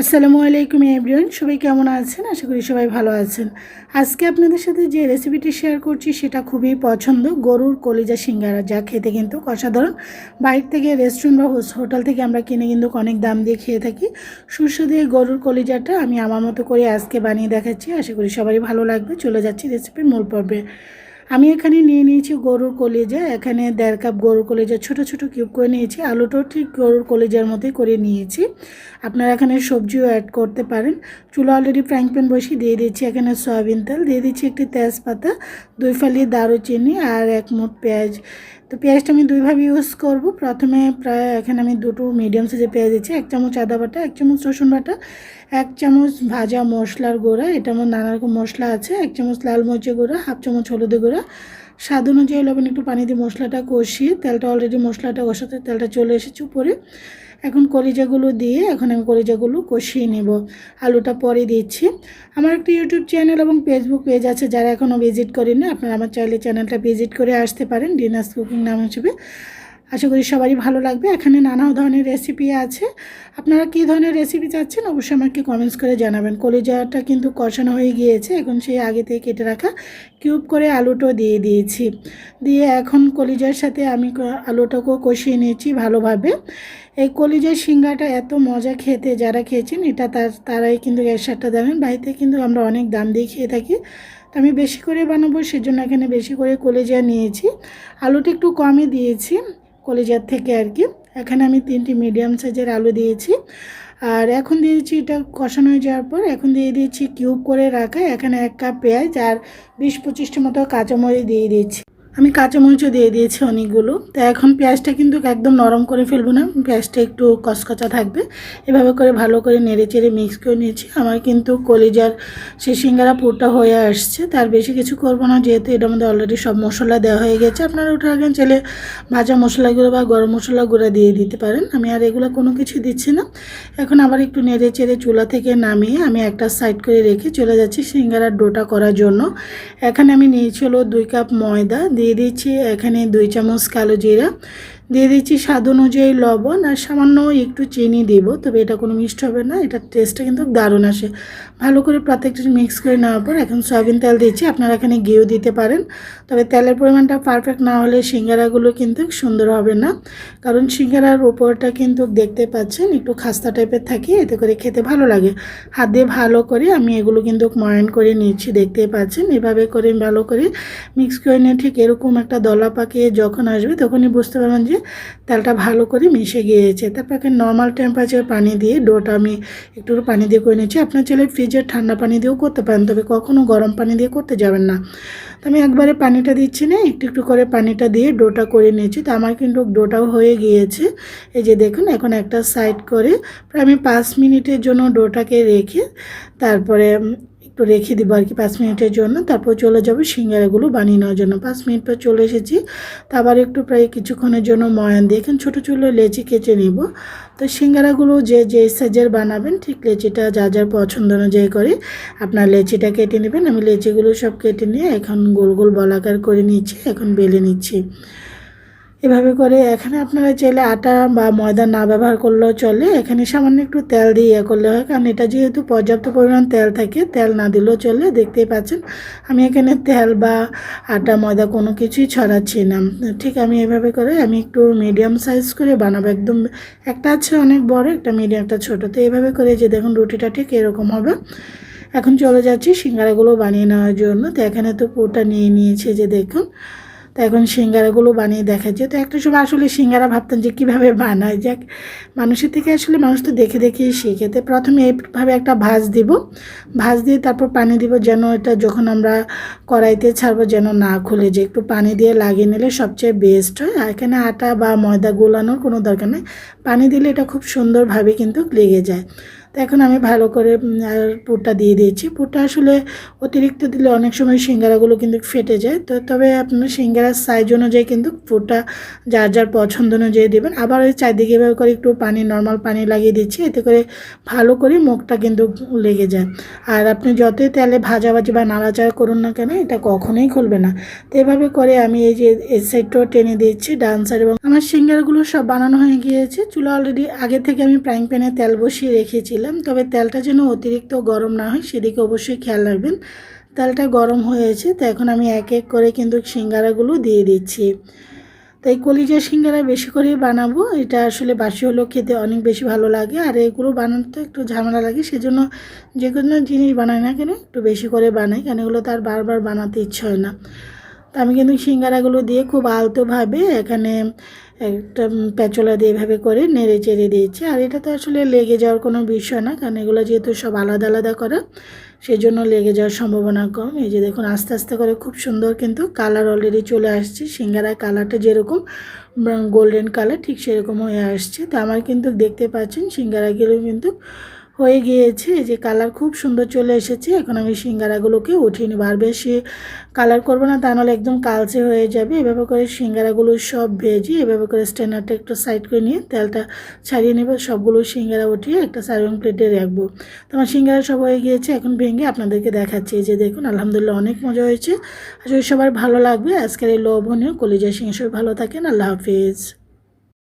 আসসালামু আলাইকুম এভরিওয়ান, সবাই কেমন আছেন? আশা করি সবাই ভালো আছেন। আজকে আপনাদের সাথে যে রেসিপিটি শেয়ার করছি সেটা খুবই পছন্দ, গরুর কলিজা সিঙ্গারা, যা খেতে কিন্তু অসাধারণ। বাইরে থেকে রেস্টুরেন্ট বা হোটেল থেকে আমরা কিনে কিন্তু অনেক দাম দিয়ে খেয়ে থাকি। সুস্বাদু এই গরুর কলিজাটা আমি আমার মতো করে আজকে বানিয়ে দেখাচ্ছি। আশা করি সবারই ভালো লাগবে। চলে যাচ্ছি রেসিপির মূল পর্বে। আমি এখানে নিয়ে নিয়েছি গরুর কলিজা, এখানে দেড় কাপ গরুর কলিজা, ছোট ছোট কিউব করে নিয়েছি, আলুটাও ঠিক গরুর কলিজার মতোই করে নিয়েছি। আপনারা এখানে সবজিও অ্যাড করতে পারেন। চুলো অলরেডি ফ্রাইং প্যান বসিয়ে দিয়ে দিচ্ছি, এখানে সয়াবিন তেল, দিয়ে দিচ্ছি একটি তেজপাতা, দুই ফালি দারুচিনি আর এক মুঠ পেঁয়াজ। তো পেঁয়াজটা আমি দুইভাবে ইউজ করব। প্রথমে প্রায় এখানে আমি দুটো মিডিয়াম সাইজের পেঁয়াজ দিচ্ছি। এক চামচ আদা বাটা, এক চামচ রসুন বাটা, এক চামচ ভাজা মশলার গুঁড়া। এটা আমার নানা রকম মশলা আছে। এক চামচ লাল মরিচের গুঁড়া, হাফ চামচ হলুদের গুঁড়া। স্বাদ অনুযায়ী লবণ একটু পানি দিয়ে মশলাটা কষিয়ে তেলটা অলরেডি মশলাটা কষাতে তেলটা চলে এসেছে উপরে। এখন কলিজাগুলো দিয়ে এখন আমি কলিজাগুলো কষিয়ে নেব। আলুটা পরে দিচ্ছি। আমার একটা ইউটিউব চ্যানেল এবং ফেসবুক পেজ আছে, যারা এখনও ভিজিট করেনি আপনারা আমার চাইলে চ্যানেলটা ভিজিট করে আসতে পারেন ডিনার্স কুকিং নাম হিসেবে। আশা করি সবারই ভালো লাগবে। এখানে নানা ধরনের রেসিপি আছে। আপনারা কী ধরনের রেসিপি চাচ্ছেন অবশ্যই আমাকে কমেন্টস করে জানাবেন। কলিজাটা কিন্তু কষানো হয়ে গিয়েছে। এখন সেই আগে থেকে কেটে রাখা কিউব করে আলুটাও দিয়ে দিয়েছি। দিয়ে এখন কলিজার সাথে আমি আলুটাকেও কষিয়ে নিয়েছি ভালোভাবে। এই কলিজার সিঙ্গাটা এত মজা খেতে যারা খেয়েছেন, এটা তার, তারাই কিন্তু এর সাথে জানেন বাড়িতে কিন্তু আমরা অনেক দাম দিয়ে খেয়ে থাকি। আমি বেশি করে বানাবো, সেজন্য এখানে বেশি করে কলিজা নিয়েছি। আলুটা একটু কমই দিয়েছি। কলিজার থেকে আর কি। এখানে আমি তিনটি মিডিয়াম সাইজের আলু দিয়েছি। আর এখন দিয়েছি এটা কষানো হয়ে যাওয়ার পর এখন দিয়ে দিয়েছি কিউব করে রাখা। এখানে এক কাপ পেঁয়াজ আর বিশ পঁচিশটি মতো কাঁচামরিচ দিয়ে দিয়েছি। আমি কাঁচামরিচও দিয়ে দিয়েছি অনেকগুলো। তো এখন পেঁয়াজটা কিন্তু একদম নরম করে ফেলব না। পেঁয়াজটা একটু কচকচা থাকবে। এভাবে করে ভালো করে নেড়ে চেড়ে মিক্স করে নিয়েছি। আমার কিন্তু কলিজার সে সিঙ্গারা পুরটা হয়ে আসছে। তার বেশি কিছু করব না, যেহেতু এটার মধ্যে অলরেডি সব মশলা দেওয়া হয়ে গেছে। আপনারা ওটা আগে চাইলে ভাজা মশলাগুলো বা গরম মশলা গুঁড়া দিয়ে দিতে পারেন। আমি আর এগুলো কোনো কিছু দিচ্ছি না। এখন আবার একটু নেড়ে চেড়ে চুলা থেকে নামিয়ে আমি একটা সাইড করে রেখে চলে যাচ্ছি সিঙ্গারার ডোটা করার জন্য। এখানে আমি নিয়েছি হলো দুই কাপ ময়দা। দিয়ে দিচ্ছি এখানে দুই চামচ কালো জিরা। দিয়ে দিচ্ছি স্বাদ অনুযায়ী লবণ আর সামান্য একটু চিনি দিব, তবে এটা কোনো মিষ্টি হবে না এটার টেস্টটা কিন্তু দারুণ আসে। ভালো করে প্রত্যেকটা মিক্স করে নেওয়ার পর এখন সয়াবিন তেল দিচ্ছি, আপনারা এখানে ঘিও দিতে পারেন, তবে তেলের পরিমাণটা পারফেক্ট না হলে সিঙ্গারাগুলো কিন্তু সুন্দর হবে না, কারণ সিঙ্গারার উপরটা কিন্তু দেখতে পাচ্ছেন একটু খাস্তা টাইপের থাকে, এতে করে খেতে ভালো লাগে। হাত দিয়ে ভালো করে আমি এগুলো কিন্তু ময়ন করে নিচ্ছি, দেখতেই পাচ্ছেন, এভাবে করে ভালো করে মিক্স করে নিয়ে ঠিক এরকম একটা দলা পাকিয়ে যখন আসবে তখনই বুঝতে পারবেন যে তেলটা ভালো করে মিশে গিয়েছে। তারপর নর্মাল টেম্পারেচার পানি দিয়ে ডোটা আমি একটু পানি দিয়ে করে নিচ্ছি আপনার চাইলে ফ্রিজের ঠান্ডা পানি দিয়েও করতে পারেন, তবে কখনও গরম পানি দিয়ে করতে যাবেন না। তো আমি একবারে পানিটা দিচ্ছি না, একটু একটু করে পানিটা দিয়ে ডোটা করে নিয়েছি। তো আমার কিন্তু ডোটাও হয়ে গিয়েছে। এই যে দেখুন, এখন একটা সাইড করে প্রায় আমি পাঁচ মিনিটের জন্য ডোটাকে রেখে তারপরে একটু রেখে দিব আর কি পাঁচ মিনিটের জন্য। তারপর চলে যাব সিঙ্গারাগুলো বানিয়ে নেওয়ার জন্য। পাঁচ মিনিট পর চলে এসেছি। আবার একটু প্রায় কিছুক্ষণের জন্য ময়ান দিয়ে এখানে ছোটো ছোটো লেচি কেটে নিব। তো সিঙ্গারাগুলো যে যে সাইজের বানাবেন, ঠিক লেচিটা যা, যার পছন্দ অনুযায়ী করে আপনার লেচিটা কেটে নেবেন। আমি লেচিগুলো সব কেটে নিয়ে এখন গোল গোল বলাকার করে নিচ্ছি, এখন বেলে নিচ্ছি। এভাবে করে এখানে আপনারা চাইলে আটা বা ময়দা না ব্যবহার করলেও চলে। এখানে সামান্য একটু তেল দিয়ে ইয়ে করলে হয়, কারণ এটা যেহেতু পর্যাপ্ত পরিমাণ তেল থাকে, তেল না দিলেও চলে। দেখতেই পাচ্ছেন, আমি এখানে তেল বা আটা, ময়দা কোনো কিছুই ছড়াচ্ছি না। ঠিক আমি এভাবে করে আমি একটু মিডিয়াম সাইজ করে বানাবো। একদম একটা আছে অনেক বড়, একটা মিডিয়াম একটা ছোটো। তো এভাবে করে যে দেখুন রুটিটা ঠিক এরকম হবে। এখন চলে যাচ্ছি সিঙ্গারাগুলো বানিয়ে নেওয়ার জন্য। তো এখানে তো পুরোটা নিয়ে নিয়েছে যে দেখুন তো এখন সিঙ্গারাগুলো বানিয়ে দেখাচ্ছে তো একটা সময় আসলে সিঙ্গারা ভাবতাম যে কীভাবে বানায়, যাক। মানুষের থেকে আসলে মানুষ তো দেখে দেখেই শিখে। তো প্রথমে এইভাবে একটা ভাজ দিব। ভাজ দিয়ে তারপর পানি দিব যেন এটা যখন আমরা কড়াইতে ছাড়বো যেন না খুলে যে একটু পানি দিয়ে লাগিয়ে নিলে সবচেয়ে বেস্ট হয়। আর এখানে আটা বা ময়দা গোলানোর কোনো দরকার নেই। পানি দিলে এটা খুব সুন্দরভাবে কিন্তু লেগে যায়। এখন আমি ভালো করে পুরটা দিয়ে দিয়েছি। পুরটা আসলে অতিরিক্ত দিলে অনেক সময় সিঙ্গারাগুলো কিন্তু ফেটে যায়। তো তবে আপনার সিঙ্গারার সাইজ অনুযায়ী কিন্তু পুরটা যার যার পছন্দ অনুযায়ী দেবেন। আবার ওই চারদিকে এভাবে করে একটু পানি নর্মাল পানি লাগিয়ে দিচ্ছি। এতে করে ভালো করে মুখটা কিন্তু লেগে যায়। আর আপনি যতই তেলে ভাজাভাজি বা নাড়াচাড়া করুন না কেন, এটা কখনোই খুলবে না। তো এভাবে করে আমি এই যে এই সাইডটাও টেনে দিচ্ছি ডান সাইড এবং আমার সিঙ্গারগুলো সব বানানো হয়ে গিয়েছে। চুলা অলরেডি আগে থেকে আমি ফ্রাইং প্যানে তেল বসিয়ে রেখেছিলাম। দিলাম। তবে তেলটা যেন অতিরিক্ত গরম না হয়, সেদিকে অবশ্যই খেয়াল রাখবেন। তেলটা গরম হয়েছে, তো এখন আমি এক এক করে কিন্তু সিঙ্গারাগুলো দিয়ে দিচ্ছি। তো এই কলিজা সিঙ্গারা বেশি করেই বানাবো, এটা আসলে বাসি হলেও খেতে অনেক বেশি ভালো লাগে। আর এগুলো বানাতে একটু ঝামেলা লাগে, সেজন্য যে কোনো জিনিস বানাই না কেন, একটু বেশি করে বানাই কেন এগুলো তার বারবার বানাতে ইচ্ছে হয় না। তো আমি কিন্তু সিঙ্গারাগুলো দিয়ে খুব আলতোভাবে এখানে একটা পেঁচলা দিয়ে এভাবে করে নেড়ে চেড়ে দিয়েছি। আর এটা তো আসলে লেগে যাওয়ার কোনো বিষয় না, কারণ এগুলো যেহেতু সব আলাদা আলাদা করা সেই জন্য লেগে যাওয়ার সম্ভাবনা কম। এই যে দেখুন, আস্তে আস্তে করে খুব সুন্দর কিন্তু কালার অলরেডি চলে আসছে। সিঙ্গারার কালারটা যেরকম গোল্ডেন কালার ঠিক সেরকম হয়ে আসছে। তো আমার কিন্তু দেখতে পাচ্ছেন, সিঙ্গারাগুলো কিন্তু হয়ে গিয়েছে যে কালার খুব সুন্দর চলে এসেছে। এখন আমি সিঙ্গারাগুলোকে উঠিয়ে নেব। আর বেশি কালার করব না, তা নাহলে একদম কালচে হয়ে যাবে। এভাবে করে সিঙ্গারাগুলো সব ভেজে, এভাবে করে স্ট্যান্ডারটা একটু সাইড করে নিয়ে তেলটা ছাড়িয়ে নেবে। সবগুলো সিঙ্গারা উঠিয়ে একটা সার্ভিং প্লেটে রাখব। তোমার সিঙ্গারা সব হয়ে গিয়েছে, এখন ভেঙে আপনাদেরকে দেখাচ্ছি। যে দেখুন, আলহামদুলিল্লাহ অনেক মজা হয়েছে। আসলে সবার ভালো লাগবে। আজকের এই লোভনীয় কলিজা সিংহ সবাই ভালো থাকেন। আল্লাহ হাফিজ।